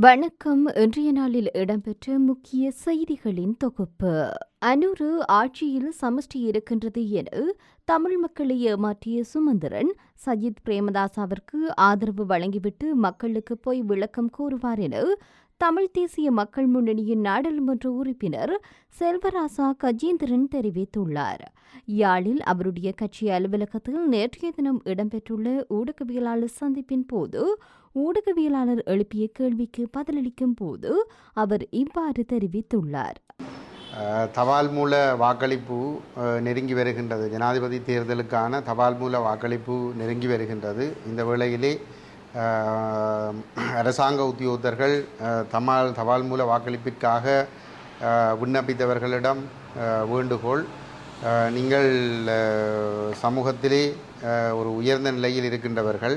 வணக்கம். இன்றைய நாளில் இடம்பெற்ற முக்கிய செய்திகளின் தொகுப்பு. அனூரு ஆட்சியில் சமஷ்டி இருக்கின்றது என தமிழ் மக்களை ஏமாற்றிய சுமந்திரன் சஜித் பிரேமதாசாவிற்கு ஆதரவு வழங்கிவிட்டு மக்களுக்கு போய் விளக்கம் கூறுவார் என தமிழ் தேசிய மக்கள் முன்னணியின் நாடாளுமன்ற உறுப்பினர் செல்வராசா கஜேந்திரன் தெரிவித்துள்ளார். யாழில் அவருடைய கட்சி அலுவலகத்தில் நேற்றைய தினம் இடம்பெற்றுள்ள ஊடகவியலாளர் சந்திப்பின் போது ஊடகவியலாளர் எழுப்பிய கேள்விக்கு பதிலளிக்கும் போது அவர் இவ்வாறு தெரிவித்துள்ளார். தபால் மூல வாக்களிப்பு நெருங்கி வருகின்றது. ஜனாதிபதி தேர்தலுக்கான தபால் மூல வாக்களிப்பு நெருங்கி வருகின்றது. இந்த வேளையிலே அரசாங்க உத்தியோகத்தர்கள் தமால் தபால் மூல வாக்களிப்பிற்காக விண்ணப்பித்தவர்களிடம் வேண்டுகோள். நீங்கள் சமூகத்திலே ஒரு உயர்ந்த நிலையில் இருக்கின்றவர்கள்.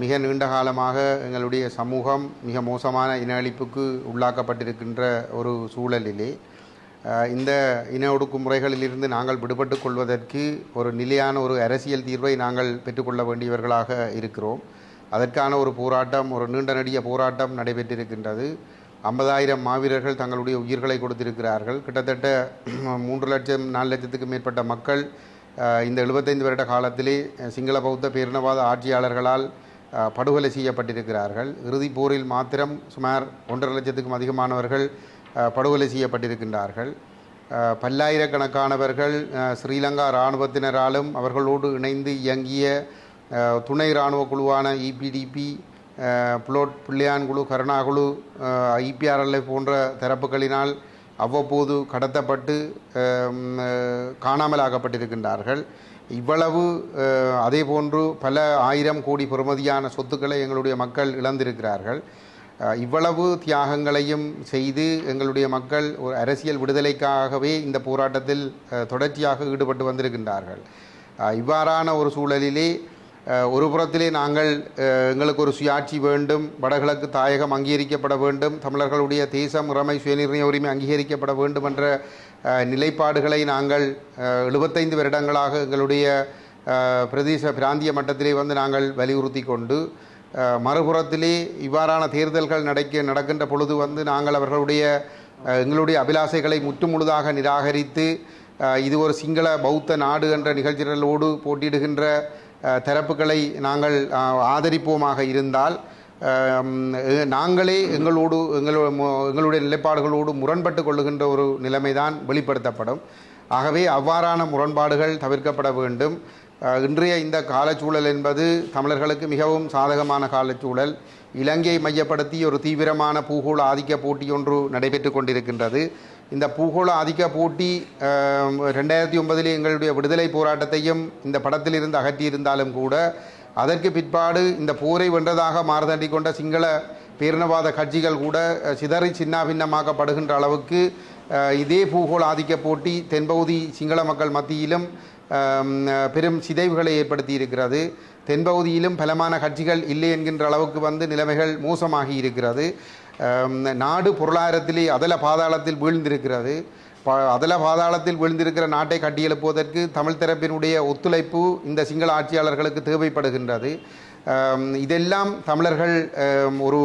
மிக நீண்ட காலமாக எங்களுடைய சமூகம் மிக மோசமான இன அழிப்புக்கு உள்ளாக்கப்பட்டிருக்கின்ற ஒரு சூழலிலே இந்த இன ஒடுக்குமுறைகளிலிருந்து நாங்கள் விடுபட்டு கொள்வதற்கு ஒரு நிலையான ஒரு அரசியல் தீர்வை நாங்கள் பெற்றுக்கொள்ள வேண்டியவர்களாக இருக்கிறோம். அதற்கான ஒரு போராட்டம் ஒரு நீண்ட நடிக போராட்டம் நடைபெற்றிருக்கின்றது. ஐம்பதாயிரம் மாவீரர்கள் தங்களுடைய உயிர்களை கொடுத்திருக்கிறார்கள். கிட்டத்தட்ட மூன்று லட்சம் நாலு லட்சத்துக்கு மேற்பட்ட மக்கள் இந்த எழுபத்தைந்து வருட காலத்திலே சிங்கள பௌத்த பேரினவாத ஆட்சியாளர்களால் படுகொலை செய்யப்பட்டிருக்கிறார்கள். இறுதிப் போரில் மாத்திரம் சுமார் ஒன்றரை லட்சத்துக்கும் அதிகமானவர்கள் படுகொலை செய்யப்பட்டிருக்கின்றார்கள். பல்லாயிரக்கணக்கானவர்கள் ஸ்ரீலங்கா இராணுவத்தினராலும் அவர்களோடு இணைந்து இயங்கிய துணை இராணுவ குழுவான இபிடிபி புலோட் பிள்ளையான் குழு கருணா குழு ஐபிஆர்எல்ஐ போன்ற தரப்புகளினால் அவ்வப்போது கடத்தப்பட்டு அஹ், காணாமலாக்கப்பட்டிருக்கின்றார்கள். இவ்வளவு அதே போன்று பல ஆயிரம் கோடி பெறுமதியான சொத்துக்களை எங்களுடைய மக்கள் இழந்திருக்கிறார்கள். இவ்வளவு தியாகங்களையும் செய்து எங்களுடைய மக்கள் ஒரு அரசியல் விடுதலைக்காகவே இந்த போராட்டத்தில் தொடர்ச்சியாக ஈடுபட்டு வந்திருக்கின்றார்கள். இவ்வாறான ஒரு சூழலிலே ஒரு புறத்திலே நாங்கள் எங்களுக்கு ஒரு சுயாட்சி வேண்டும் வடகிழக்கு தாயகம் அங்கீகரிக்கப்பட வேண்டும் தமிழர்களுடைய தேசம் இறமை சுயநிர்ணய உரிமை அங்கீகரிக்கப்பட வேண்டும் என்ற நிலைப்பாடுகளை நாங்கள் எழுபத்தைந்து வருடங்களாக எங்களுடைய பிரதேச பிராந்திய மட்டத்திலே வந்து நாங்கள் வலியுறுத்தி கொண்டு மறுபுறத்திலே இவ்வாறான தேர்தல்கள் நடக்க நடக்கின்ற பொழுது வந்து நாங்கள் அவர்களுடைய எங்களுடைய அபிலாசைகளை முற்றுமுழுதாக நிராகரித்து இது ஒரு சிங்கள பௌத்த நாடு என்ற நிகழ்ச்சிகளோடு போட்டியிடுகின்ற தரப்புகளை நாங்கள் ஆதரிப்போமாக இருந்தால் நாங்களே எங்களோடு எங்களோ எங்களுடைய நிலைப்பாடுகளோடு முரண்பட்டு கொள்ளுகின்ற ஒரு நிலைமைதான் வெளிப்படுத்தப்படும். ஆகவே அவ்வாறான முரண்பாடுகள் தவிர்க்கப்பட வேண்டும். இன்றைய இந்த காலச்சூழல் என்பது தமிழர்களுக்கு மிகவும் சாதகமான காலச்சூழல். இலங்கையை மையப்படுத்தி ஒரு தீவிரமான பூகோள ஆதிக்க போட்டி ஒன்று நடைபெற்று கொண்டிருக்கின்றது. இந்த பூகோள ஆதிக்க போட்டி ரெண்டாயிரத்தி ஒன்பதில் எங்களுடைய விடுதலை போராட்டத்தையும் இந்த படத்திலிருந்து அகற்றியிருந்தாலும் கூட அதற்கு பிற்பாடு இந்த போரை வென்றதாக மாறுதண்டி கொண்ட சிங்கள பேரினவாத கட்சிகள் கூட சிதறி சின்னாபின்னமாக்கப்படுகின்ற அளவுக்கு இதே பூகோள ஆதிக்க போட்டி தென்பகுதி சிங்கள மக்கள் மத்தியிலும் பெரும் சிதைவுகளை ஏற்படுத்தி இருக்கிறது தென்பகுதியிலும் பலமான கட்சிகள் இல்லை என்கின்ற அளவுக்கு வந்து நிலைமைகள் மோசமாகி இருக்கிறது. நாடு பொருளாதாரத்திலே அதல பாதாளத்தில் வீழ்ந்திருக்கிறது. அதல பாதாளத்தில் விழுந்திருக்கிற நாட்டை கட்டியெழுப்புவதற்கு தமிழ் தரப்பினுடைய ஒத்துழைப்பு இந்த சிங்கள ஆட்சியாளர்களுக்கு தேவைப்படுகின்றது. இதெல்லாம் தமிழர்கள் ஒரு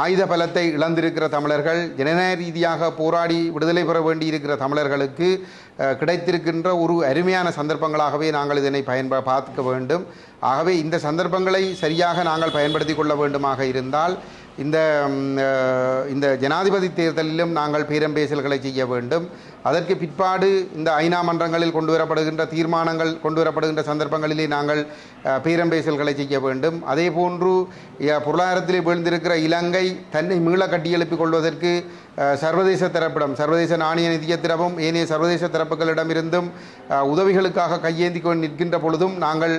ஆயுத பலத்தை இழந்திருக்கிற தமிழர்கள் ஜனநாயக ரீதியாக போராடி விடுதலை பெற வேண்டியிருக்கிற தமிழர்களுக்கு கிடைத்திருக்கின்ற ஒரு அருமையான சந்தர்ப்பங்களாகவே நாங்கள் இதனை பயன்ப பார்க்க வேண்டும். ஆகவே இந்த சந்தர்ப்பங்களை சரியாக நாங்கள் பயன்படுத்தி கொள்ள வேண்டுமாக இருந்தால் இந்த இந்த ஜனாதிபதி தேர்தலிலும் நாங்கள் பேரம்பேசல்களை செய்ய வேண்டும். அதற்கு பிற்பாடு இந்த ஐநா மன்றங்களில் கொண்டு வரப்படுகின்ற தீர்மானங்கள் கொண்டு வரப்படுகின்ற சந்தர்ப்பங்களிலே நாங்கள் பேரம்பேசல்களை செய்ய வேண்டும். அதே போன்று பொருளாதாரத்தில் பொருளாதாரத்திலே வீழ்ந்திருக்கிற இலங்கை தன்னை மீள கட்டியெழுப்பிக் கொள்வதற்கு சர்வதேச தரப்பிடம் சர்வதேச நாணய நிதியத்திடமும் ஏனைய சர்வதேச தரப்புகளிடமிருந்தும் உதவிகளுக்காக கையேந்தி கொண்டு நிற்கின்ற பொழுதும் நாங்கள்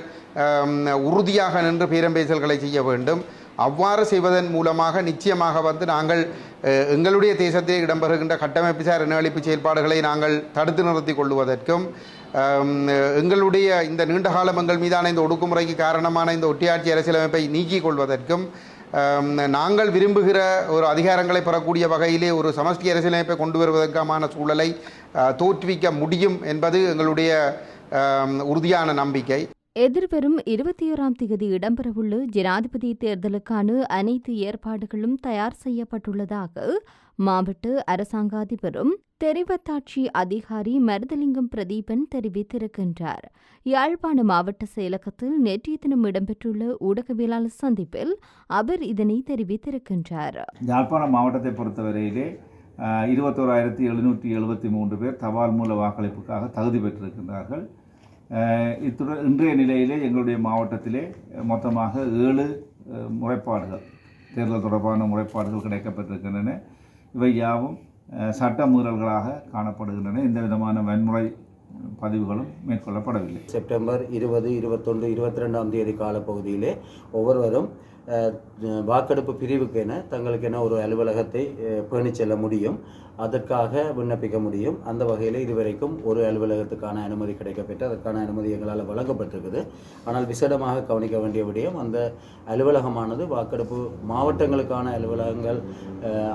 உறுதியாக நின்று பேரம்பேசல்களை செய்ய வேண்டும். அவ்வாறு செய்வதன் மூலமாக நிச்சயமாக வந்து நாங்கள் எங்களுடைய தேசத்தில் இடம்பெறுகின்ற கட்டமைப்பு சார் இனஅழிப்பு செயல்பாடுகளை நாங்கள் தடுத்து நிறுத்தி கொள்வதற்கும் எங்களுடைய இந்த நீண்ட காலம் எங்கள் மீதான இந்த ஒடுக்குமுறைக்கு காரணமான இந்த ஒட்டியாட்சி அரசியலமைப்பை நீக்கிக் கொள்வதற்கும் நாங்கள் விரும்புகிற ஒரு அதிகாரங்களை பெறக்கூடிய வகையிலே ஒரு சமஷ்டி அரசியலமைப்பை கொண்டு வருவதற்கான சூழலை தோற்றுவிக்க முடியும் என்பது எங்களுடைய உறுதியான நம்பிக்கை. எதிர்வரும் இருபத்தி ஓராம் தேதி இடம்பெறவுள்ள ஜனாதிபதி தேர்தலுக்கான அனைத்து ஏற்பாடுகளும் தயார் செய்யப்பட்டுள்ளதாக மாவட்ட அரசாங்க அதிபரும் தெரிவத்தாட்சி அதிகாரி மருதலிங்கம் பிரதீபன் தெரிவித்திருக்கின்றார். யாழ்ப்பாண மாவட்ட செயலகத்தில் நேற்றைய தினம் இடம்பெற்றுள்ள ஊடகவியலாளர் சந்திப்பில் அவர் இதனை தெரிவித்திருக்கின்றார். யாழ்ப்பாண மாவட்டத்தை பொறுத்தவரையிலே இருபத்தோராயிரத்தி எழுநூற்றி எழுபத்தி மூன்று பேர் தபால் மூல வாக்களிப்புக்காக தகுதி பெற்றிருக்கின்றார்கள். இத்துடன் இன்றைய நிலையிலே எங்களுடைய மாவட்டத்திலே மொத்தமாக ஏழு முறைப்பாடுகள் தேர்தல் தொடர்பான முறைப்பாடுகள் கிடைக்கப்பட்டிருக்கின்றன. இவை யாவும் சட்ட மீறல்களாக காணப்படுகின்றன. எந்த விதமான வன்முறை பதிவுகளும் மேற்கொள்ளப்படவில்லை. செப்டம்பர் இருபது இருபத்தொன்று இருபத்தி ரெண்டாம் தேதி காலப்பகுதியிலே ஒவ்வொருவரும் வாக்கெடுப்பு பிரிவுக்கு என தங்களுக்கு தங்களுக்கென ஒரு அலுவலகத்தை பேணி செல்ல முடியும். அதற்காக விண்ணப்பிக்க முடியும். அந்த வகையில் இதுவரைக்கும் ஒரு அலுவலகத்துக்கான அனுமதி கிடைக்கப்பெற்று அதற்கான அனுமதி எங்களால் வழங்கப்பட்டிருக்குது. ஆனால் விசேடமாக கவனிக்க வேண்டிய விடயம் அந்த அலுவலகமானது வாக்கெடுப்பு மாவட்டங்களுக்கான அலுவலகங்கள்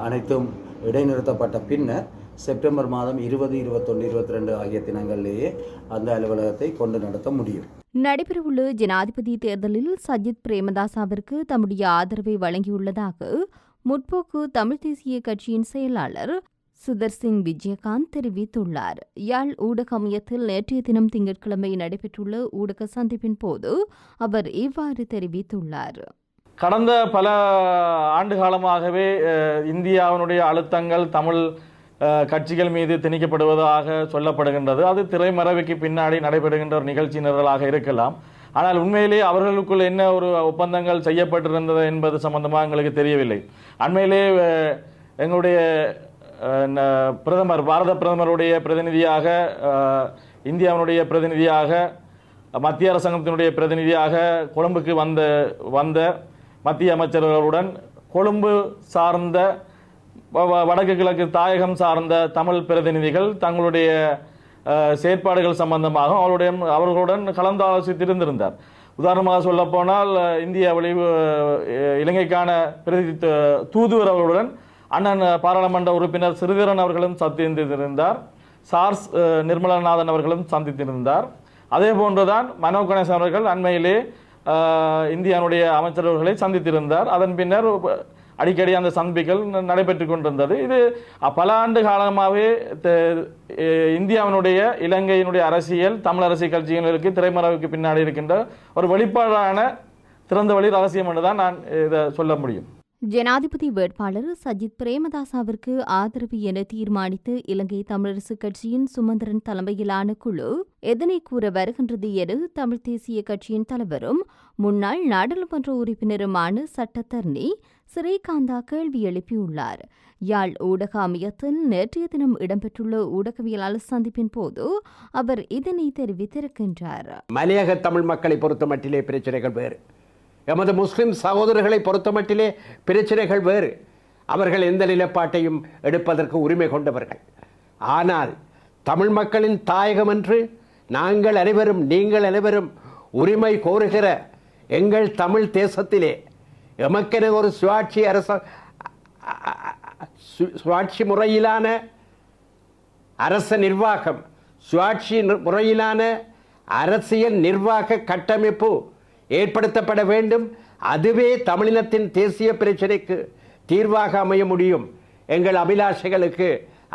அனைத்தும் இடைநிறுத்தப்பட்ட பின்னர் செப்டம்பர் மாதம் இருபது இருபத்தொன்று இருபத்தி ரெண்டு ஆகிய தினங்களிலேயே அந்த அலுவலகத்தை கொண்டு நடத்த முடியும். நடைபெறவுள்ள ஜனாதிபதி தேர்தலில் சஜித் பிரேமதாசாவிற்கு தம்முடைய ஆதரவை வழங்கியுள்ளதாக முற்போக்கு தமிழ் தேசிய கட்சியின் செயலாளர் சுதர்சிங் விஜயகாந்த் தெரிவித்துள்ளார். யாழ் ஊடக மையத்தில் நேற்றைய தினம் திங்கட்கிழமை நடைபெற்றுள்ள ஊடக சந்திப்பின் போது அவர் இவ்வாறு தெரிவித்துள்ளார். கடந்த பல ஆண்டு காலமாகவே இந்தியாவினுடைய அழுத்தங்கள் தமிழ் கட்சிகள் மீது திணிக்கப்படுவதாக சொல்லப்படுகின்றது. அது திரைமறைவுக்கு பின்னாடி நடைபெறுகின்ற ஒரு நிகழ்ச்சி நிரலாக இருக்கலாம். ஆனால் உண்மையிலேயே அவர்களுக்குள் என்ன ஒரு ஒப்பந்தங்கள் செய்யப்பட்டிருந்தது என்பது சம்பந்தமாக எங்களுக்கு தெரியவில்லை. அண்மையிலே எங்களுடைய ந- பிரதமர் பாரத பிரதமருடைய பிரதிநிதியாக இந்தியாவினுடைய பிரதிநிதியாக மத்திய அரசாங்கத்தினுடைய பிரதிநிதியாக கொழும்புக்கு வந்த வந்த மத்திய அமைச்சர்களுடன் கொழும்பு சார்ந்த வடக்கு கிழக்கு தாயகம் சார்ந்த தமிழ் பிரதிநிதிகள் தங்களுடைய செயற்பாடுகள் சம்பந்தமாக அவருடைய அவர்களுடன் கலந்தாலோசித்திருந்திருந்தார். உதாரணமாக சொல்லப்போனால் இந்திய வெளிவு இலங்கைக்கான பிரதி தூதுவர் அவர்களுடன் அண்ணன் பாராளுமன்ற உறுப்பினர் சிறுதரன் அவர்களும் சந்தித்திருந்தார் சார்ஸ் நிர்மலநாதன் அவர்களும் சந்தித்திருந்தார். அதே போன்றுதான் மனோ கணேசன் அவர்கள் அண்மையிலே இந்தியாவுடைய அமைச்சரவர்களை சந்தித்திருந்தார். அதன் பின்னர் அடிக்கடி அந்த சந்திப்புகள் நடைபெற்று கொண்டிருந்தது. இது பல ஆண்டு காலமாகவே த- இந்தியாவினுடைய இலங்கையினுடைய அரசியல் தமிழ் அரசியல் கட்சிகளுக்கு திரைமறைவுக்கு பின்னாடி இருக்கின்ற ஒரு வெளிப்பாடான திறந்த வழி ரகசியம் என்று தான் நான் இதை சொல்ல முடியும். ஜனாதிபதி வேட்பாளர் சஜித் பிரேமதாசாவிற்கு ஆதரவு என தீர்மானித்து இலங்கை தமிழரசு கட்சியின் சுமந்திரன் தலைமையிலான குழு எதனை கூற வருகின்றது என தமிழ் தேசிய கட்சியின் தலைவரும் முன்னாள் நாடாளுமன்ற உறுப்பினருமான சட்டத்தரணி ஸ்ரீகாந்தா கேள்வி எழுப்பியுள்ளார். யாழ் ஊடக அமையத்தில் நேற்றைய தினம் இடம்பெற்றுள்ள ஊடகவியலாளர் சந்திப்பின் போது அவர் இதனை தெரிவித்திருக்கின்றார். மலையக தமிழ் மக்களை பொறுத்த மட்டிலே பிரச்சனைகள் வேறு. எமது முஸ்லிம் சகோதரர்களை பொறுத்த மட்டிலே பிரச்சனைகள் வேறு. அவர்கள் எந்த நிலைப்பாட்டையும் எடுப்பதற்கு உரிமை கொண்டவர்கள். ஆனால் தமிழ் மக்களின் தாயகம் என்று நாங்கள் அனைவரும் நீங்கள் அனைவரும் உரிமை கோருகிற எங்கள் தமிழ் தேசத்திலே எமக்கென ஒரு சுயாட்சி அரச சுவாட்சி சுயாட்சி முறையிலான அரச நிர்வாகம் சுயாட்சி முறையிலான அரசியல் நிர்வாக கட்டமைப்பு ஏற்படுத்தப்பட வேண்டும். அதுவே தமிழினத்தின் தேசிய பிரச்சனைக்கு தீர்வாக அமைய முடியும். எங்கள் அபிலாஷைகளுக்கு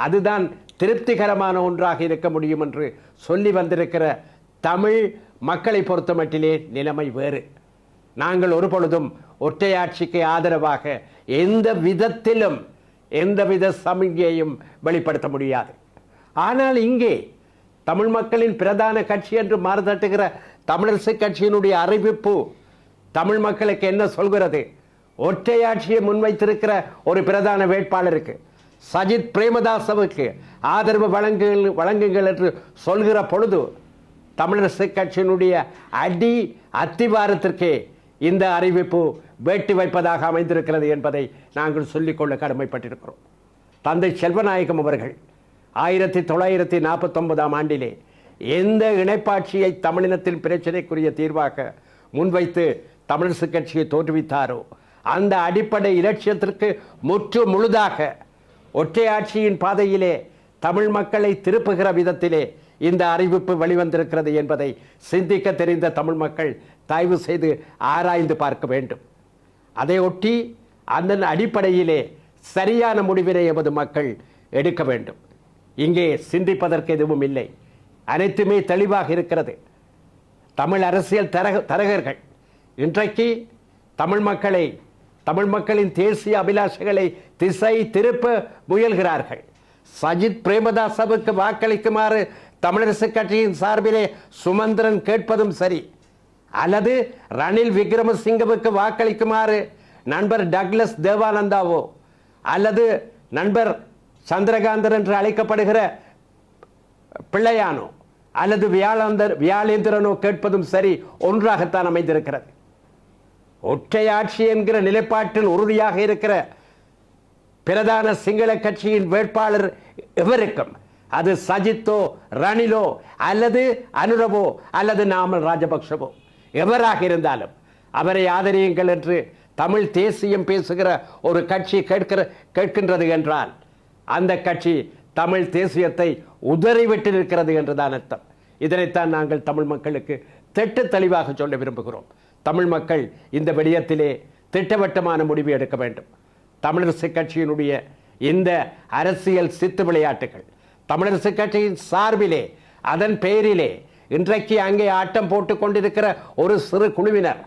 அதுதான் திருப்திகரமான ஒன்றாக இருக்க முடியும் என்று சொல்லி வந்திருக்கிற தமிழ் மக்களை பொறுத்தமட்டிலே நிலைமை வேறு. நாங்கள் ஒரு பொழுதும் ஒற்றையாட்சிக்கு ஆதரவாக எந்த விதத்திலும் எந்தவித சமிகையையும் வெளிப்படுத்த முடியாது. ஆனால் இங்கே தமிழ் மக்களின் பிரதான கட்சி என்று மாறுதட்டுகிற தமிழரசு கட்சியினுடைய அறிவிப்பு தமிழ் மக்களுக்கு என்ன சொல்கிறது? ஒற்றையாட்சியை முன்வைத்திருக்கிற ஒரு பிரதான வேட்பாளருக்கு சஜித் பிரேமதாசவுக்கு ஆதரவு வழங்குங்கள் வழங்குங்கள் என்று சொல்கிற பொழுது தமிழரசு கட்சியினுடைய அடி அத்திவாரத்திற்கே இந்த அறிவிப்பு வேட்டி வைப்பதாக அமைந்திருக்கிறது என்பதை நாங்கள் சொல்லிக்கொள்ள கடமைப்பட்டிருக்கிறோம். தந்தை செல்வநாயகம் அவர்கள் ஆயிரத்தி தொள்ளாயிரத்தி நாற்பத்தொன்பதாம் ஆண்டிலே எந்த இணைப்பாட்சியை தமிழினத்தின் பிரச்சனைக்குரிய தீர்வாக முன்வைத்து தமிழரசு கட்சியை தோற்றுவித்தாரோ அந்த அடிப்படை இலட்சியத்திற்கு முற்று முழுதாக ஒற்றையாட்சியின் பாதையிலே தமிழ் மக்களை திருப்புகிற விதத்திலே இந்த அறிவிப்பு வெளிவந்திருக்கிறது என்பதை சிந்திக்க தெரிந்த தமிழ் மக்கள் தயவு செய்து ஆராய்ந்து பார்க்க வேண்டும். அதையொட்டி அதன் அடிப்படையிலே சரியான முடிவினை எமது மக்கள் எடுக்க வேண்டும். இங்கே சிந்திப்பதற்கு எதுவும் இல்லை. அனைத்துமே தெளிவாக இருக்கிறது. தமிழ் அரசியல் தரக தரகர்கள். இன்றைக்கு தமிழ் மக்களை தமிழ் மக்களின் தேசிய அபிலாஷைகளை திசை திருப்ப முயல்கிறார்கள். சஜித் பிரேமதாசவுக்கு வாக்களிக்குமாறு தமிழரசுக் கட்சியின் சார்பிலே சுமந்திரன் கேட்பதும் சரி. அல்லது ரணில் விக்ரமசிங்கவுக்கு வாக்களிக்குமாறு நண்பர் டக்ளஸ் தேவானந்தாவோ அல்லது நண்பர் சந்திரகாந்தர் என்று அழைக்கப்படுகிற பிள்ளையானோ அல்லது வியாழந்தர் வியாழேந்திரனோ கேட்பதும் சரி ஒன்றாகத்தான் அமைந்திருக்கிறது. ஒற்றையாட்சி என்கிற நிலைப்பாட்டில் உறுதியாக இருக்கிற பிரதான சிங்கள கட்சியின் வேட்பாளர் எவருக்கும்? அது சஜித்தோ ரணிலோ அல்லது அனுரவோ அல்லது நாமல் ராஜபக்ஷவோ. எவராக இருந்தாலும் அவரை ஆதரியுங்கள் என்று தமிழ் தேசியம் பேசுகிற ஒரு கட்சி கேட்கிற கேட்கின்றது என்றால் அந்த கட்சி தமிழ் தேசியத்தை உதறிவிட்டிருக்கிறது என்றுதான் அர்த்தம். இதனைத்தான் நாங்கள் தமிழ் மக்களுக்கு திட்ட தெளிவாக சொல்ல விரும்புகிறோம். தமிழ் மக்கள் இந்த விடயத்திலே திட்டவட்டமான முடிவு எடுக்க வேண்டும். தமிழரசு கட்சியினுடைய இந்த அரசியல் சித்து விளையாட்டுகள் தமிழரசு கட்சியின் சார்பிலே அதன் பெயரிலே இன்றைக்கு அங்கே ஆட்டம் போட்டு கொண்டிருக்கிற ஒரு சிறு குழுவினர்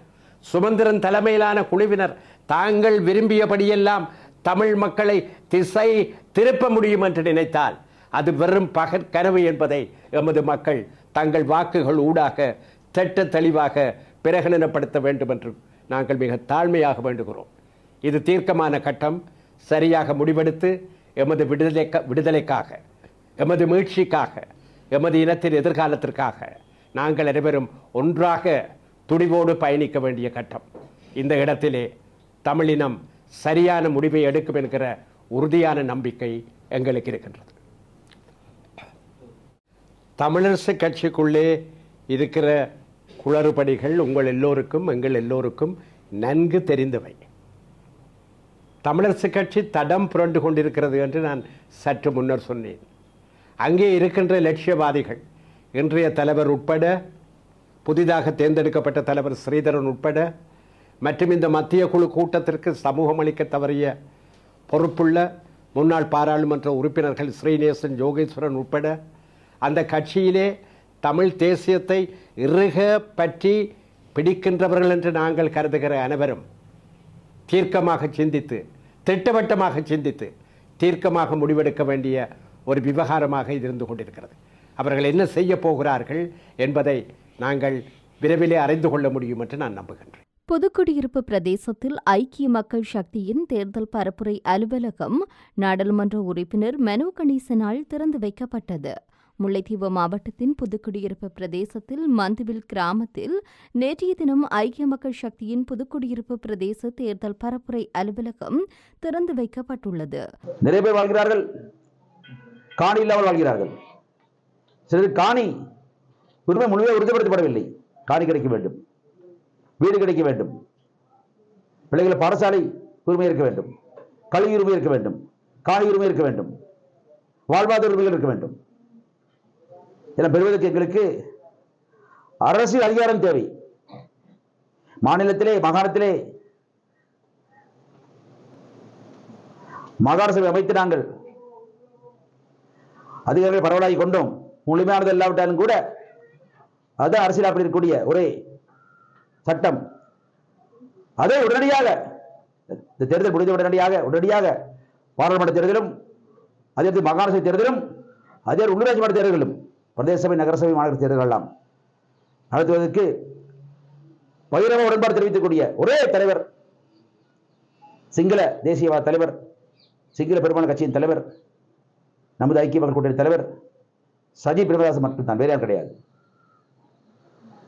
சுமந்திரன் தலைமையிலான குழுவினர் தாங்கள் விரும்பியபடியெல்லாம் தமிழ் மக்களை திசை திருப்ப முடியும் என்று நினைத்தால் அது வெறும் பகற்கனவு என்பதை எமது மக்கள் தங்கள் வாக்குகள் ஊடாக திட்ட தெளிவாக பிரகடனப்படுத்த வேண்டும் என்று நாங்கள் மிக தாழ்மையாக வேண்டுகிறோம். இது தீர்க்கமான கட்டம் சரியாக முடிவெடுத்து எமது விடுதலை விடுதலைக்காக எமது மீட்சிக்காக எமது இனத்தின் எதிர்காலத்திற்காக நாங்கள் அனைவரும் ஒன்றாக துடிவோடு பயணிக்க வேண்டிய கட்டம். இந்த இடத்திலே தமிழினம் சரியான முடிவை எடுக்கும் என்கிற உறுதியான நம்பிக்கை எங்களுக்கு இருக்கின்றது. தமிழரசு கட்சிக்குள்ளே இருக்கிற குளறுபடிகள் உங்கள் எல்லோருக்கும் எங்கள் எல்லோருக்கும் நன்கு தெரிந்தவை. தமிழரசு கட்சி தடம் புரண்டு கொண்டிருக்கிறது என்று நான் சற்று முன்னர் சொன்னேன். அங்கே இருக்கின்ற லட்சியவாதிகள் இன்றைய தலைவர் உட்பட புதிதாக தேர்ந்தெடுக்கப்பட்ட தலைவர் ஸ்ரீதரன் உட்பட மற்றும் இந்த மத்திய குழு கூட்டத்திற்கு சமூகம் அளிக்க தவறிய பொறுப்புள்ள முன்னாள் பாராளுமன்ற உறுப்பினர்கள் ஸ்ரீநேசன் யோகேஸ்வரன் உட்பட அந்த கட்சியிலே தமிழ் தேசியத்தை இறுக பற்றி பிடிக்கின்றவர்கள் என்று நாங்கள் கருதுகிற அனைவரும் தீர்க்கமாக சிந்தித்து திட்டவட்டமாக சிந்தித்து தீர்க்கமாக முடிவெடுக்க வேண்டிய ஒரு விவகாரமாக இது இருந்து கொண்டிருக்கிறது. அவர்கள் என்ன செய்ய போகிறார்கள் என்பதை நாங்கள் விரைவிலே அறிந்து கொள்ள முடியும் என்று நான் நம்புகின்றேன். புதுக்குடியிருப்பு பிரதேசத்தில் ஐக்கிய மக்கள் சக்தியின் தேர்தல் பரப்புரை அலுவலகம் நாடாளுமன்ற உறுப்பினர் மனோ கணேசனால் திறந்து வைக்கப்பட்டது. முல்லைத்தீவு மாவட்டத்தின் புதுக்குடியிருப்பு பிரதேசத்தில் மந்துவில் கிராமத்தில் நேற்றைய தினம் ஐக்கிய மக்கள் சக்தியின் புதுக்குடியிருப்பு பிரதேச தேர்தல் பரப்புரை அலுவலகம் திறந்து வைக்கப்பட்டுள்ளது. நிறைய பேர் வாழ்கிறார்கள். காணி இல்லாமல் வாழ்கிறார்கள். சிலர் காணி உரிமை முழுமையாக உறுதிப்படுத்தப்படவில்லை. காணி கிடைக்க வேண்டும். வீடு கிடைக்க வேண்டும். பிள்ளைகளை பாடசாலை உரிமை இருக்க வேண்டும். கல்வி உரிமை இருக்க வேண்டும். காணி உரிமை இருக்க வேண்டும். வாழ்வாதார உரிமைகள் இருக்க வேண்டும். இதெல்லாம் பெறுவதற்கு எங்களுக்கு அரசியல் அதிகாரம் தேவை. மாநிலத்திலே மாகாணத்திலே மாகாண சபை அமைத்து நாங்கள் அதிகாரிகள் பரவலாகி கொண்டோம் முழுமையானது இல்லாவிட்டாலும் கூட அதான் அரசியல் அப்படி இருக்கக்கூடிய ஒரே சட்டம். அதே உடனடியாக இந்த தேர்தல் முடிந்த உடனடியாக உடனடியாக பாராளுமன்ற தேர்தலும் அதே மாதிரி மாகாண சபை தேர்தலும் அதே உள்ளூராட்சி மன்ற தேர்தலும் பிரதேச சபை நகரசபை மாநகர தேர்தல்கள் நடத்துவதற்கு பகிரங்க உடன்பாடு தெரிவிக்கக்கூடிய ஒரே தலைவர் சிங்கள தேசியவாத தலைவர் சிங்கள பெருமான கட்சியின் தலைவர் நமது ஐக்கிய மக்கள் கூட்டணி தலைவர் சஜி பிரபதாசன் மட்டும்தான் வேறு யாரும் கிடையாது.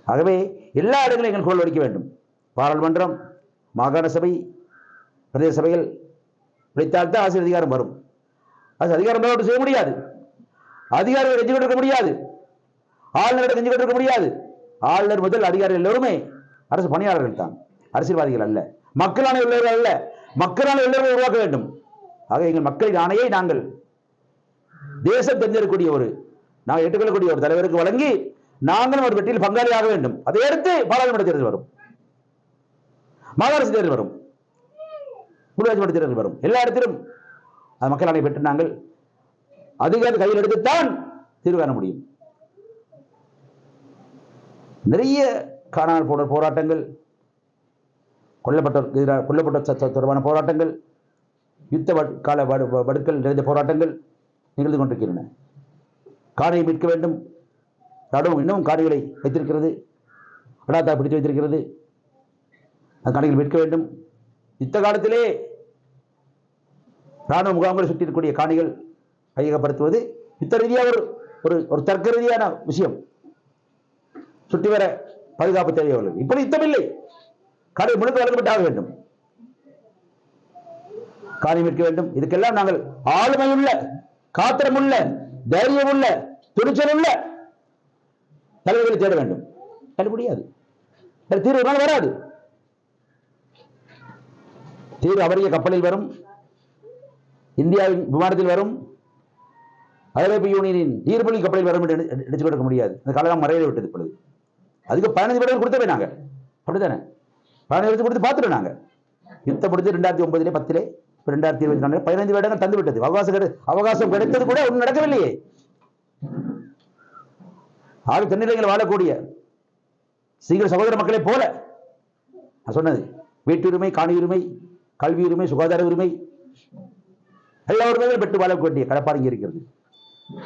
ஆகவே எல்லா இடங்களையும் எங்கள் குரல் அளிக்க வேண்டும். பாராளுமன்றம் மாகாண சபை பிரதேச சபைகள் பிடித்தால்தான் ஆசிரியர் அதிகாரம் வரும். அது அதிகாரம் செய்ய முடியாது. அதிகாரிகள் நெஞ்சு கொண்டிருக்க முடியாது. ஆளுநரிடம் நெஞ்சு கொண்டிருக்க முடியாது. ஆளுநர் முதல் அதிகாரிகள் எல்லோருமே அரசு பணியாளர்கள் தான். அரசியல்வாதிகள் அல்ல. மக்களான உள்ளவர்கள் அல்ல. மக்களான உள்ளவர்கள் உருவாக்க வேண்டும். ஆக எங்கள் மக்களின் ஆணையை நாங்கள் தேசம் தெரிஞ்சிடக்கூடிய ஒரு நான் ஏற்றுக்கொள்ளக்கூடிய ஒரு தலைவருக்கு வழங்கி நாங்களும் ஒரு வெற்றியில் பங்காளியாக வேண்டும். அதை அடுத்து பாராளுமன்ற தேர்தல் வரும். மாகாண தேர்தல் வரும். உள்ளாட்சி மன்ற தேர்தல் வரும். எல்லா இடத்திலும் அது மக்கள் அணை பெற்று நாங்கள் அதிகாரி கையில் எடுத்துத்தான் தீர்வு காண முடியும். நிறைய காணாமல் போன போராட்டங்கள் கொல்லப்பட்டோருக்கு எதிராக கொல்லப்பட்ட தொடர்பான போராட்டங்கள் யுத்த கால வடுக்கல் வடுக்கள் நிறைந்த போராட்டங்கள் நிகழ்ந்து கொண்டிருக்கின்றன. காடையை மீட்க வேண்டும். ராணுவம் இன்னும் காடுகளை வைத்திருக்கிறது. அடாத்தா பிடித்து வைத்திருக்கிறது. அந்த காடுகள் மீட்க வேண்டும். யுத்த காலத்திலே ராணுவ முகாம்களை சுற்றி இருக்கக்கூடிய காணிகள் கையகப்படுத்துவது யுத்த ரீதியாக ஒரு ஒரு ஒரு தர்க்க ரீதியான விஷயம். சுற்றி வர பாதுகாப்பு தேவையுள்ளது இப்படி யுத்தம் இல்லை. காணி முழுக்க வழங்கப்பட்டாக வேண்டும். காணி மீட்க வேண்டும். இதுக்கெல்லாம் நாங்கள் ஆளுமையுள்ள காத்திரமுள்ள தைரியமுள்ள துணிச்சலுள்ள தலைவர்களை தேட வேண்டும். தேட முடியாது தீர்வு நாள் வராது. தீர்வு அவரிய கப்பலில் வரும். இந்தியாவின் விமானத்தில் வரும். ஐரோப்பிய யூனியனின் நீர்மொழி கப்பலில் வரும் என்று எடு- எடுத்துக் கொடுக்க முடியாது. அந்த காலம் மறைய விட்டது இப்பொழுது. அதுக்கு பதினஞ்சு பேர் கொடுத்தவே நாங்கள். அப்படித்தானே? பதினஞ்சு வருஷம் கொடுத்து பார்த்துட்டோம் நாங்க யுத்தம் முடிஞ்சு ரெண்டாயிரத்தி ஒன்பதுலே பத்திலே ரெண்டாயிரத்தி இருபத்தி நாலு பதினைந்து வருடங்கள் தந்துவிட்டது அவகாசம் கிடை அவகாசம் கிடைத்தது கூட ஒன்றும் நடக்கவில்லையே. ஆறு தென்னிலைகள் வாழக்கூடிய சீக்கிர சகோதர மக்களை போல. நான் சொன்னது வீட்டுரிமை காணியுரிமை கல்வி உரிமை சுகாதார உரிமை எல்லா உரிமைகளும் பெற்று வாழக்கூடிய வேண்டிய கடப்பாடு இருக்கிறது.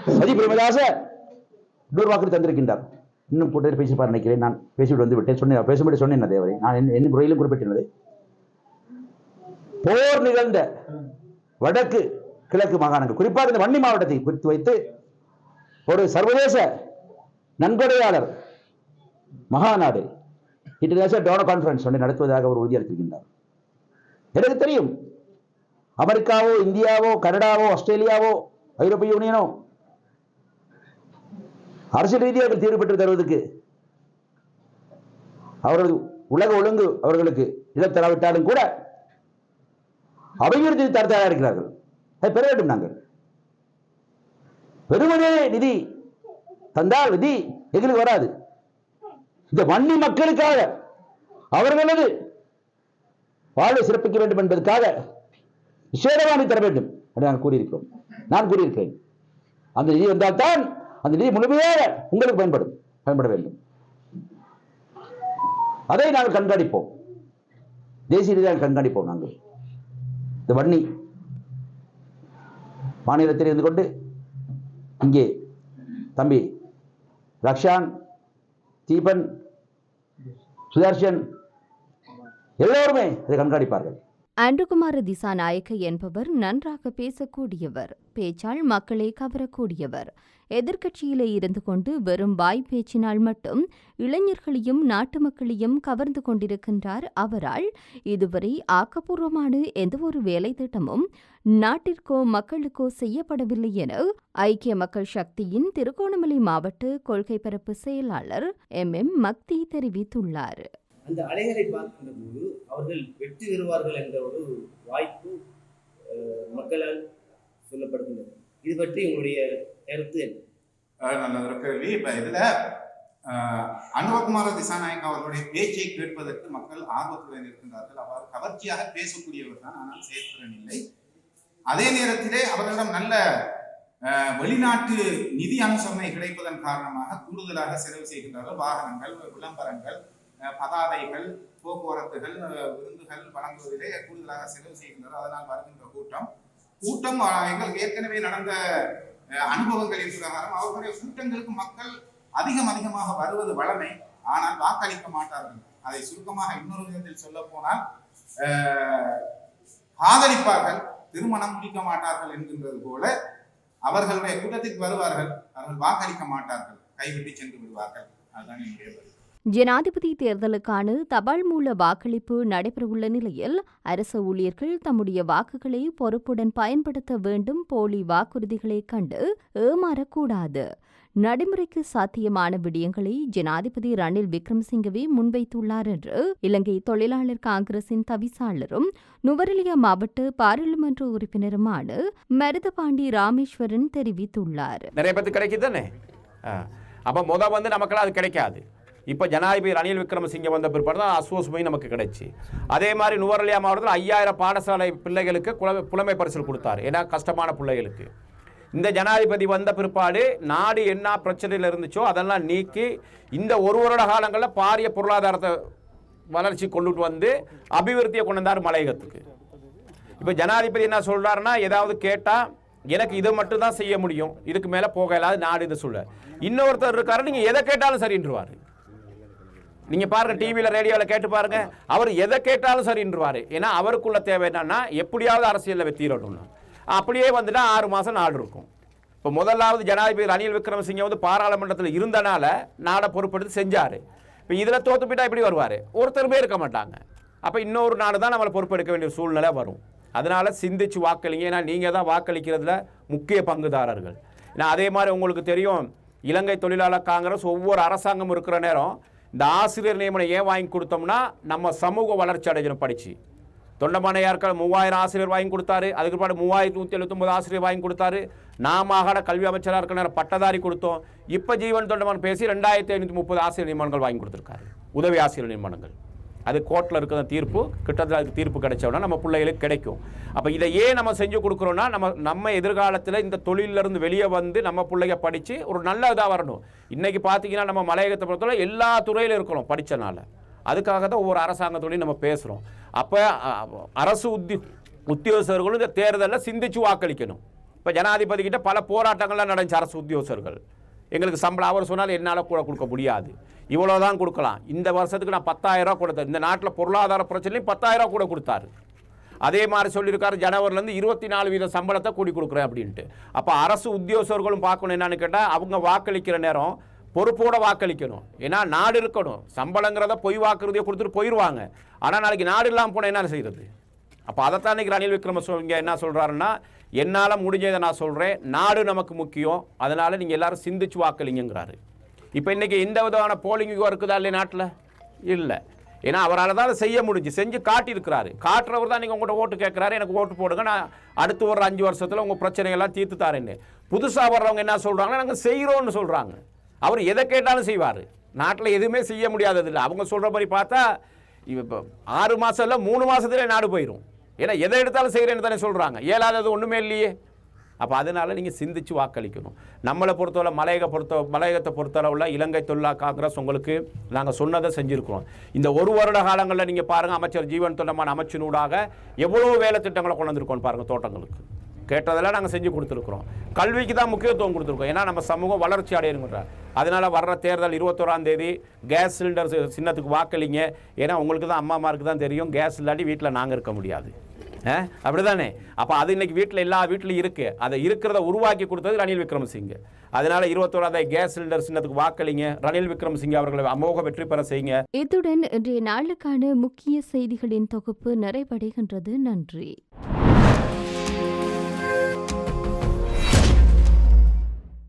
சதி பிரேமதாச இன்னொரு வாக்கு தந்திருக்கின்றார். இன்னும் கூட்டத்தில் பேசிப்பார் நினைக்கிறேன் நான். பேசிவிட்டு வந்து விட்டேன். சொன்னேன் பேசும்படி சொன்னேன் தேவரை. நான் என் என் முறையிலும் குறிப்பிட்டிருந்தது. போர் நிகழ்ந்த வடக்கு கிழக்கு மாகாணங்கள். குறிப்பாக இந்த வன்னி மாவட்டத்தை குறித்து வைத்து ஒரு சர்வதேச நன்கொடையாளர் மகாநாடு இன்டர்நேஷனல் டோனர் கான்ஃபரன்ஸ் ஒன்றை நடத்துவதாக அவர் உறுதியளித்திருக்கின்றார். எனக்கு தெரியும் அமெரிக்காவோ இந்தியாவோ கனடாவோ ஆஸ்திரேலியாவோ ஐரோப்பிய யூனியனோ அரசியல் ரீதியாக தீர்வு பெற்று தருவதற்கு அவரது உலக ஒழுங்கு அவர்களுக்கு இடம் தராவிட்டாலும் கூட அபிவிருத்தி தர இருக்கிறார்கள். அதை பெற வேண்டும் நாங்கள். வெறுமனே நிதி தந்தால் நிதி எங்களுக்கு வராது. இந்த வன்னி மக்களுக்காக அவர்களது வாழ்வை சிறப்பிக்க வேண்டும் என்பதற்காக விசேடவாணி தர வேண்டும் என்று நான் கூறியிருக்கிறோம். நான் கூறியிருக்கிறேன். அந்த நிதி வந்தால்தான் அந்த நிதி முழுமையாக உங்களுக்கு பயன்படும் பயன்பட வேண்டும். அதை நாங்கள் கண்காணிப்போம். தேசிய ரீதியாக கண்காணிப்போம் நாங்கள். இந்த வன்னி மாநிலத்தில் இருந்து கொண்டு இங்கே தம்பி ரக்ஷான் தீபன் சுதர்ஷன் எல்லோருமே இதை கண்காணிப்பார்கள். அன்றுகுமார திசாநாயக்க என்பவர் நன்றாக பேசக்கூடியவர். பேச்சால் மக்களை கவரக்கூடியவர். எதிர்க்கட்சியிலே இருந்து கொண்டு வெறும் வாய் பேச்சினால் மட்டும் இளைஞர்களையும் நாட்டு மக்களையும் கவர்ந்து கொண்டிருக்கின்றார் அவரால். இதுவரை ஆக்கப்பூர்வமான எந்தவொரு வேலை திட்டமும் நாட்டிற்கோ மக்களுக்கோ செய்யப்படவில்லை என ஐக்கிய மக்கள் சக்தியின் திருகோணமலை மாவட்ட கொள்கை பரப்பு செயலாளர் எம். எம். மக்தி தெரிவித்துள்ளார். அந்த அலைகளை பார்க்கின்ற போது அவர்கள் வெற்றி பெறுவார்கள் என்ற ஒரு வாய்ப்பு மக்களால் சொல்லப்படுகின்றது. இது பற்றி உங்களுடைய கருத்து என்ன? நல்ல ஒரு கேள்வி. இப்போ இதில் அனுபகுமார திசாநாயக் அவர்களுடைய பேச்சை கேட்பதற்கு மக்கள் ஆர்வத்துடன் இருக்கின்றார்கள். அவர் கவர்ச்சியாக பேசக்கூடியவர் தான் ஆனால் செயற்திறன் இல்லை. அதே நேரத்திலே அவர்களிடம் நல்ல வெளிநாட்டு நிதி அனுசரணை கிடைப்பதன் காரணமாக கூடுதலாக செலவு செய்கின்றார்கள். வாகனங்கள் விளம்பரங்கள் பதாதைகள் போக்குவரத்துகள் விருந்துகள் வழங்குவதிலே கூடுதலாக செலவு செய்கின்றனர். அதனால் வருகின்ற கூட்டம். கூட்டம் எங்களுக்கு ஏற்கனவே நடந்த அனுபவங்களின் பிரகாரம் அவர்களுடைய கூட்டங்களுக்கு மக்கள் அதிகம் அதிகமாக வருவது வளமை. ஆனால் வாக்களிக்க மாட்டார்கள். அதை சுருக்கமாக இன்னொரு விதத்தில் சொல்ல போனால் காதலிப்பார்கள் திருமணம் முடிக்க மாட்டார்கள் என்கின்றது போல அவர்களுடைய கூட்டத்திற்கு வருவார்கள். அவர்கள் வாக்களிக்க மாட்டார்கள். கைவிட்டு சென்று விடுவார்கள். அதுதான் என்னுடைய பதில் ஜனாதிபதி தேர்தலுக்கான தபால் மூல வாக்களிப்பு நடைபெறவுள்ள நிலையில் அரசு ஊழியர்கள் தம்முடைய வாக்குகளை பொறுப்புடன் பயன்படுத்த வேண்டும் போலி வாக்குறுதிகளை கண்டு ஏமாறக்கூடாது. நடைமுறைக்கு சாத்தியமான விடயங்களை ஜனாதிபதி ரணில் விக்ரமசிங்கவே முன்வைத்துள்ளார் என்று இலங்கை தொழிலாளர் காங்கிரசின் தவிசாளரும் நுவரெலியா மாவட்ட பாராளுமன்ற உறுப்பினருமான மருதபாண்டி ராமேஸ்வரன் தெரிவித்துள்ளார். நிறைய அப்போ முத வந்து நமக்கெல்லாம் அது கிடைக்காது. இப்போ ஜனாதிபதி ரணில் விக்ரமசிங்கே வந்த பிற்பாடு தான் அஸ்வோசுமை நமக்கு கிடைச்சி. அதே மாதிரி நுவரலியா மாவட்டத்தில் ஐயாயிரம் பாடசாலை பிள்ளைகளுக்கு குல புலமை பரிசல் கொடுத்தாரு. ஏன்னா கஷ்டமான பிள்ளைகளுக்கு. இந்த ஜனாதிபதி வந்த பிற்பாடு நாடு என்ன பிரச்சனையில் இருந்துச்சோ அதெல்லாம் நீக்கி இந்த ஒரு வருட காலங்களில் பாரிய பொருளாதாரத்தை வளர்ச்சி கொண்டுட்டு வந்து அபிவிருத்தியை கொண்டு வந்தார் மலையகத்துக்கு. இப்போ ஜனாதிபதி என்ன சொல்கிறாருன்னா ஏதாவது கேட்டால் எனக்கு இதை மட்டும் தான் செய்ய முடியும். இதுக்கு மேலே போக இல்லாத நாடு இதை சொல்ல இன்னொருத்தர் இருக்காரு நீங்கள் எதை கேட்டாலும் சரின்றுவார் நீங்கள் பாருங்க டிவியில் ரேடியோவில் கேட்டு பாருங்க. அவர் எதை கேட்டாலும் சரின்றுவார் ஏன்னா அவருக்குள்ள தேவை என்னன்னா எப்படியாவது அரசியலில் வெற்றிடணும்னு அப்படியே வந்துட்டா ஆறு மாதம் நாடு இருக்கும். இப்போ முதலாவது ஜனாதிபதி ரணில் விக்ரமசிங்கே வந்து பாராளுமன்றத்தில் இருந்தனால நாடை பொறுப்பெடுத்து செஞ்சார். இப்போ இதில் தோத்து போயிட்டா இப்படி வருவார்? ஒருத்தருமே இருக்க மாட்டாங்க. அப்போ இன்னொரு நாடு தான் நம்மளை பொறுப்பெடுக்க வேண்டிய சூழ்நிலை வரும். அதனால சிந்திச்சு வாக்களிங்க. ஏன்னா நீங்கள் தான் வாக்களிக்கிறதுல முக்கிய பங்குதாரர்கள். ஏன்னா அதே மாதிரி உங்களுக்கு தெரியும். இலங்கை தொழிலாளர் காங்கிரஸ் ஒவ்வொரு அரசாங்கம் இருக்கிற நேரம் இந்த ஆசிரியர் நியமனம் ஏன் வாங்கி கொடுத்தோம்னா நம்ம சமூக வளர்ச்சி அடைஞ்சணும் படித்து தொண்டமானையார்கள் மூவாயிரம் ஆசிரியர் வாங்கி கொடுத்தாரு அதுக்கு பிற்பாடு மூவாயிரத்தி நூற்றி எழுபத்தொம்பது ஆசிரியர் வாங்கி கொடுத்தாரு. நாம கல்வி அமைச்சராக இருக்கிற பட்டதாரி கொடுத்தோம். இப்போ ஜீவன் தொண்டமான் பேசி ரெண்டாயிரத்தி ஐநூற்றி முப்பது ஆசிரியர் நியமனங்கள் வாங்கி கொடுத்துருக்காரு. உதவி ஆசிரியர் நியமனங்கள். அது கோர்ட்டில் இருக்கிற தீர்ப்பு கிட்டத்தட்ட அதுக்கு தீர்ப்பு கிடைச்சோன்னா நம்ம பிள்ளைகளுக்கு கிடைக்கும். அப்போ இதை ஏன் நம்ம செஞ்சு கொடுக்குறோன்னா நம்ம நம்ம எதிர்காலத்தில் இந்த தொழிலிருந்து வெளியே வந்து நம்ம பிள்ளைங்க படித்து ஒரு நல்ல இதாக வரணும். இன்றைக்கி பார்த்தீங்கன்னா நம்ம மலையகத்தை பொறுத்தவரை எல்லா துறையிலும் இருக்கிறோம் படித்தனால அதுக்காக தான் ஒவ்வொரு அரசாங்கத்தோடையும் நம்ம பேசுகிறோம் அப்போ அரசு உத்தி உத்தியோகஸ்தர்களும் இந்த தேர்தலில் சிந்திச்சு வாக்களிக்கணும். இப்போ ஜனாதிபதி கிட்ட பல போராட்டங்கள்லாம் நடந்துச்சு அரசு உத்தியோகஸ்தர்கள் எங்களுக்கு சம்பளம் அவர் சொன்னால் என்னால் கூட கொடுக்க முடியாது. இவ்வளோ தான் கொடுக்கலாம். இந்த வருஷத்துக்கு நான் பத்தாயிரரூவா கொடுத்தேன். இந்த நாட்டில் பொருளாதார பிரச்சனையும் பத்தாயிரரூவா கூட கொடுத்தாரு. அதே மாதிரி சொல்லியிருக்காரு ஜனவரிலேருந்து இருபத்தி நாலு வீத சம்பளத்தை கூடி கொடுக்குறேன் அப்படின்ட்டு. அப்போ அரசு உத்தியோகஸ்தர்களும் பார்க்கணும் என்னன்னு கேட்டால் அவங்க வாக்களிக்கிற நேரம் பொறுப்போட வாக்களிக்கணும். ஏன்னா நாடு இருக்கணும். சம்பளங்கிறத பொய் வாக்குறுதியை கொடுத்துட்டு போயிடுவாங்க ஆனால் நாளைக்கு நாடு இல்லாமல் போனால் என்ன செய்கிறது அப்போ அதைத்தான் இன்னைக்கு ரணில் விக்ரமசிங்க என்ன சொல்கிறாருன்னா என்னால் முடிஞ்சதை நான் சொல்கிறேன் நாடு நமக்கு முக்கியம். அதனால் நீங்கள் எல்லோரும் சிந்திச்சு வாக்களிங்கிறாரு இப்போ இன்றைக்கி எந்த விதமான போலிங் இருக்குதா இல்லை நாட்டில்? இல்லை. ஏன்னா அவரால் தான் செய்ய முடிஞ்சு. செஞ்சு காட்டியிருக்கிறாரு. காட்டுறவர் தான் நீங்கள் உங்கள்கிட்ட ஓட்டு கேட்குறாரு. எனக்கு ஓட்டு போடுங்க. நான் அடுத்து ஒரு அஞ்சு வருஷத்தில் உங்கள் பிரச்சனைகள்லாம் தீர்த்து தாரேன்னு. புதுசாக வர்றவங்க என்ன சொல்கிறாங்கன்னா நாங்கள் செய்கிறோன்னு சொல்கிறாங்க அவர் எதை கேட்டாலும் செய்வார். நாட்டில் எதுவுமே செய்ய முடியாததில்லை. அவங்க சொல்கிற மாதிரி பார்த்தா இப்போ ஆறு மாதம் இல்லை மூணு மாதத்துலேயே நாடு போயிடும் ஏன்னா எதை எடுத்தாலும் செய்கிறேன்னு தானே சொல்கிறாங்க இயலாதது ஒன்றுமே இல்லையே. அப்போ அதனால் நீங்கள் சிந்திச்சு வாக்களிக்கணும். நம்மளை பொறுத்தவரை மலையக பொறுத்த மலையகத்தை பொறுத்தளவில் இலங்கை தொழிலா காங்கிரஸ் உங்களுக்கு நாங்கள் சொன்னதை செஞ்சுருக்கிறோம். இந்த ஒரு வருட காலங்களில் நீங்கள் பாருங்கள் அமைச்சர் ஜீவன் தொண்டமான அமைச்சினூடாக எவ்வளோ வேலை திட்டங்களை கொண்டு வந்திருக்கோம் பாருங்கள் தோட்டங்களுக்கு. கேட்டதெல்லாம் நாங்கள் செஞ்சு கொடுத்துருக்குறோம். கல்விக்கு தான் முக்கியத்துவம் கொடுத்துருக்கோம். ஏன்னா நம்ம சமூகம் வளர்ச்சி அடையணுங்கிற அதனால் வர்ற தேர்தல் இருபத்தோராம் தேதி கேஸ் சிலிண்டர் சி- சின்னத்துக்கு வாக்களிங்க. ஏன்னா உங்களுக்கு தான் அம்மாமாருக்கு தான் தெரியும். கேஸ் இல்லாட்டி வீட்டில் நாங்கள் இருக்க முடியாது. அப்படிதானே? அப்போ அது இன்னைக்கு வீட்டில் எல்லா வீட்லையும் இருக்குது அதை இருக்கிறத உருவாக்கி கொடுத்தது ரணில் விக்ரமசிங்கே. அதனால இருபத்தோராம் கேஸ் சிலிண்டர் சின்னத்துக்கு வாக்களிங்க. ரணில் விக்ரமசிங்கே அவர்களை அமோக வெற்றி பெற செய்யுங்க. இத்துடன் இன்றைய நாளுக்கான முக்கிய செய்திகளின் தொகுப்பு நிறைவடைகின்றது. நன்றி.